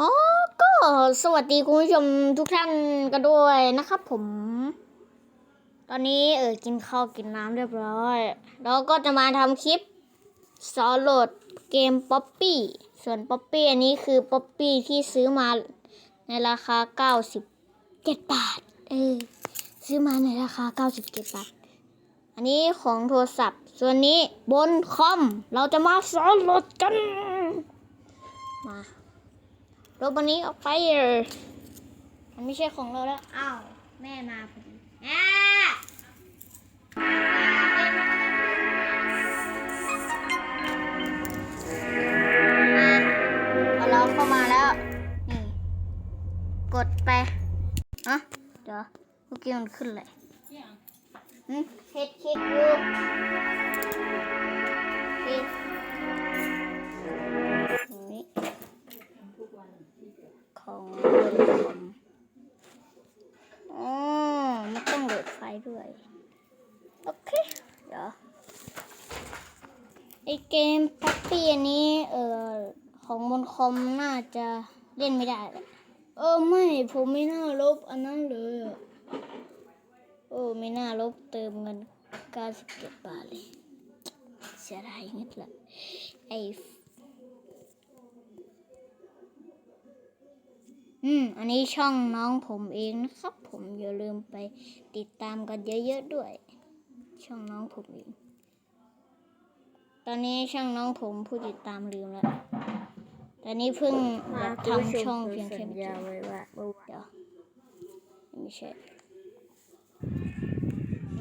อ๋อ ก็สวัสดีคุณผู้ชมทุกท่านกันด้วยนะครับผม ตอนนี้เออกินข้าวกินน้ำเรียบร้อย แล้วก็จะมาทำคลิปสอนโหลดเกมป๊อปปี้ส่วนป๊อปปี้อันนี้คือป๊อปปี้ที่ซื้อมาในราคา 97 บาท เออ ซื้อมาในราคา 97 บาท อันนี้ของโทรศัพท์ ส่วนนี้บนคอม เราจะมาสอนโหลดกัน มา ลบวันนี้ออกไปเออมันไม่ใช่ของเราแล้ว อ้าว แม่มาพอดีแม่เอาเราเข้ามาแล้ว นี่ กดไปอะเดี๋ยวเมื่อกี้มันขึ้นเลยอืมคิดคิดอยู่คิด น่าจะเล่นไม่ได้เลเออไม่ผมไม่น่าลบอันนั้นเลยโอ้ไม่น่าลบเติมเงิน97บาทเลยเสียดายเงินละไออืม อันนี้ช่องน้องผมเองนะครับ ผมอย่าลืมไปติดตามกันเยอะๆด้วย ช่องน้องผมเอง ตอนนี้ช่องน้องผมผู้ติดตามลืมแล้ว ตอนนี้เพิ่งแบบทำช่องเพียงแค่ไม่กี่ไว้ว่าเมื่อวานเดี๋ยวไม่ใช่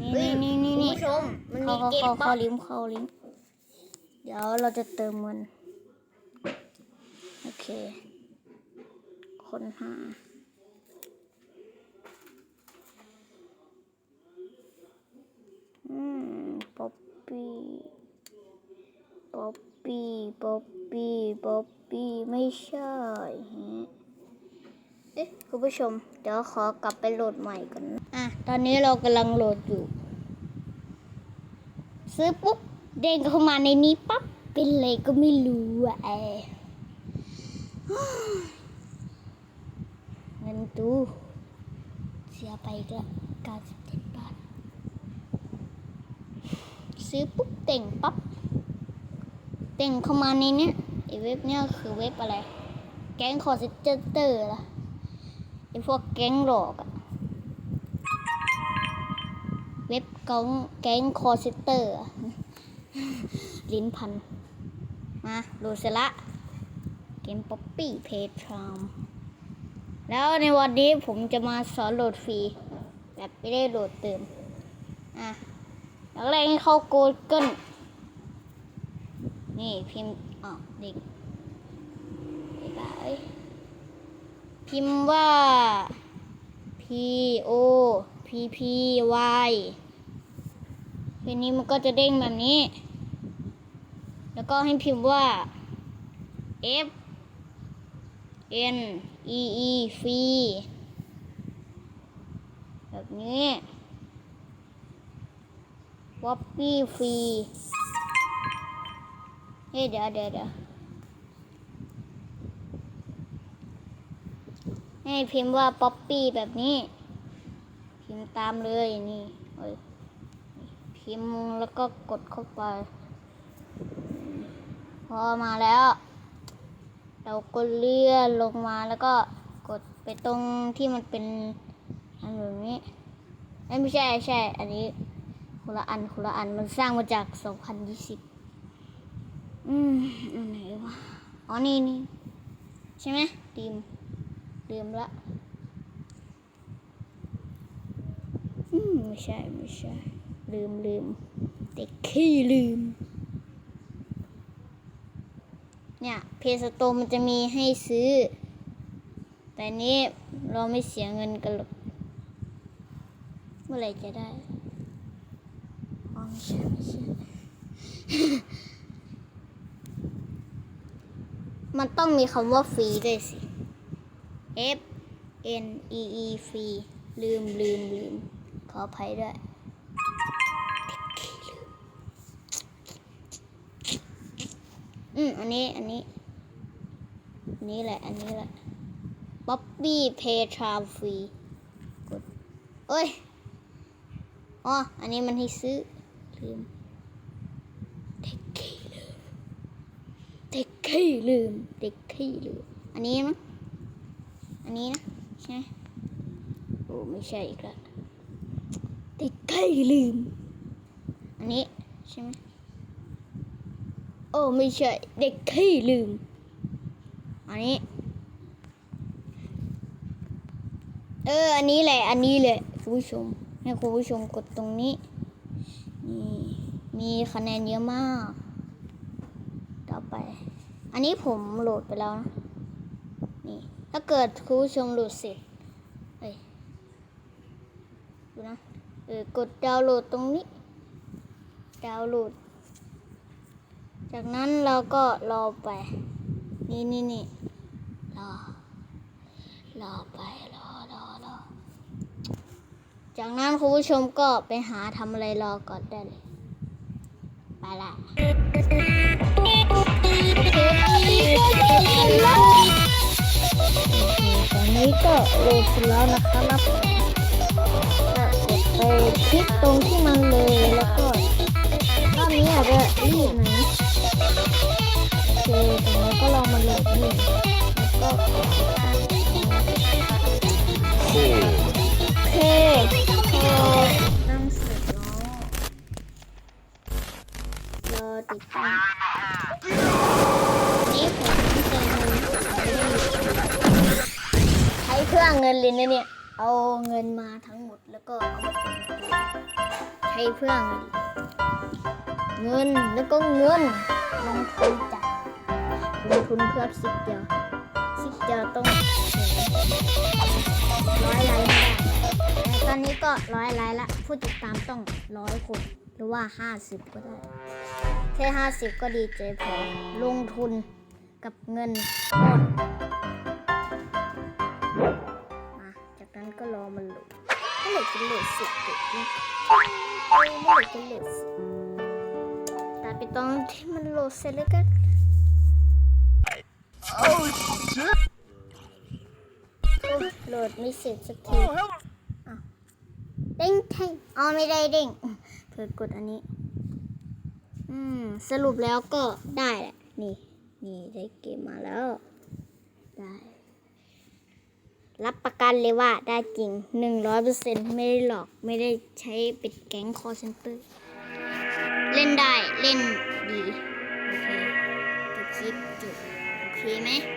นี่นี่นี่คุณนี่ผู้ชมมันเข้ามีเข้าเกมเข้าป๊อเข้าปลิงก์เข้าลิงก์เดี๋ยวเราจะเติมเงินโอเค คนหา อืม ป๊อปปี้ ป๊อปปี้ ป๊อปปี้ ป๊อปปี้ ไม่ ใช่ฮะเอ๊ะคุณผู้ชม เดี๋ยวขอกลับไปโหลดใหม่ก่อนนะอะตอนนี้เรากำลังโหลดอยู่ ซื้อปุ๊บ เด้งเข้ามาในนี้ปั๊บ เป็นอะไรก็ไม่รู้อะแอร์เงินตู้เสียไปอีก็97บาท ซื้อปุ๊บเต่งปั๊บ เต่งเข้ามาในเนี้ย เว็บเนี้ยคือเว็บอะไร แก๊งคอร์เซนเตอร์ล่ะไอพวกแก๊งหลอกอะเว็บกองแก๊งคอร์เซนเตอร์ลิ้นพัน มาโหลดเสร็จละเกมป๊อปปี้เพย์ทรามแล้วในวันนี้ผมจะมาสอนโหลดฟรี แบบไม่ได้โหลดเติม อะแล้วแรกให้เข้า Google นี่พิมพ์ อ๋อเด็กบ๊ายบายพิมพ์ว่า P O P P Y ทีนี้มันก็จะเด้งแบบนี้ แล้วก็ให้พิมพ์ว่า F N E E ฟรีแบบนี้ป๊อปปี้ฟรีเฮ้ยเดี๋ยวเดี๋ยวเดี๋ยวให้พิมพ์ว่าป๊อปปี้แบบนี้ พิมพ์ตามเลยนี่เอ้ยพิมพ์แล้วก็กดเข้าไป พอมาแล้ว เราก็เลื่อนลงมาแล้วก็กดไปตรงที่มันเป็นอันแบบนี้ไม่ใช่ใช่ อันนี้คนละอันคนละอันมันสร้างมาจาก 2020 อืมอันไหนวะ อ๋อ นี่นี่ใช่ไหมลืมลืมละอืมไม่ใช่ ไม่ใช่ ลืมลืมเด็กขี้ลืม เนี่ยเพจสโตมันจะมีให้ซื้อ แต่นี้เราไม่เสียเงินกันหรอกเมื่อไรจะได้ อ๋อไม่ใช่ไม่ใช่ มันต้องมีคำว่าฟรีด้วยสิ F N E E ฟรีลืมลืมลืมขออภัยด้วยอืมอันนี้ อันนี้ อันนี้แหละ อันนี้แหละบ๊อบบี้เพทราฟรีกดเอ้ย อ๋อ อันนี้มันให้ซื้อลืมเด็กขี้ลืม เด็ก ขี้ลืม เด็กขี้ลืม อันนี้มั้งอันนี้นะใช่ไหมโอ้ไม่ใช่อีกล้วเด็กขี้ลืม อันนี้ใช่ไหมโอ้ไม่ใช่ เด็กขี้ลืม อันนี้ เออ อันนี้แหละ อันนี้แหละคุณผู้ชมให้คุณผู้ชมกดตรงนี้นี่มีคะแนนเยอะมาก ต่อไป อันนี้ผมโหลดไปแล้วนะ นี่ ถ้าเกิดคุณผู้ชมโหลดเสร็จเอ้ยดูนะ เออกดดาวน์โหลดตรงนี้ ดาวน์โหลด จากนั้นเราก็รอไป นี่นี่นี่รอ รอไป รอรอรอ จากนั้นคุณผู้ชมก็ไปหาทำอะไรรอก่อนได้เลย ไปละ ตอนนี้ก็โหลดเสร็จแล้วนะครับไปคลิกตรงที่มันเลยแล้วก็รอบนี้อาจจะรีบหน่อยนะโอเคแต่เราก็ลองมาโหลดนี่ ใช้เงเงินเลยนะเนี่ย เอาเงินมาทั้งหมดแล้วก็เอามาเป็นใช้เพื่อเงิน เงินแล้วก็เงินลงทุนจ้ะลงทุนเพื่อสิบเดียวสิบเดียวต้องร้อยไลค์ได้แต่ตอนนี้ก็ร้อยไลค์ละผู้ติดตามต้องร้อยคนหรือว่าห้าสิบก็ได้แค่ห้าสิบก็ดีใจพอลงทุนกับเงินหมด เมื่อไหร่จะโหลดสร็จเด็กนี่เมื่อไหร่จะโหลดเสร็จแต่ไปตอนที่มันโหลดเสร็จแล้วกัน Oh โอ้ยโหลดไม่เสร็จสักทีอ้าวเด้งแทงอ๋อไม่ได้เด้งเพิ่กดอันนี้ อืม สรุปแล้วก็ได้แหละ นี่ นี่ได้เกมมาแล้ว รับประกันเลยว่าได้จริงหนึ่งร้อยเปอร์เซ็นต์ไม่ได้หลอกไม่ได้ใช้เป็นแก๊งคอร์เซนเตอร์ เล่นได้เล่นดี โอเคจบคลิปจบโอเคไหม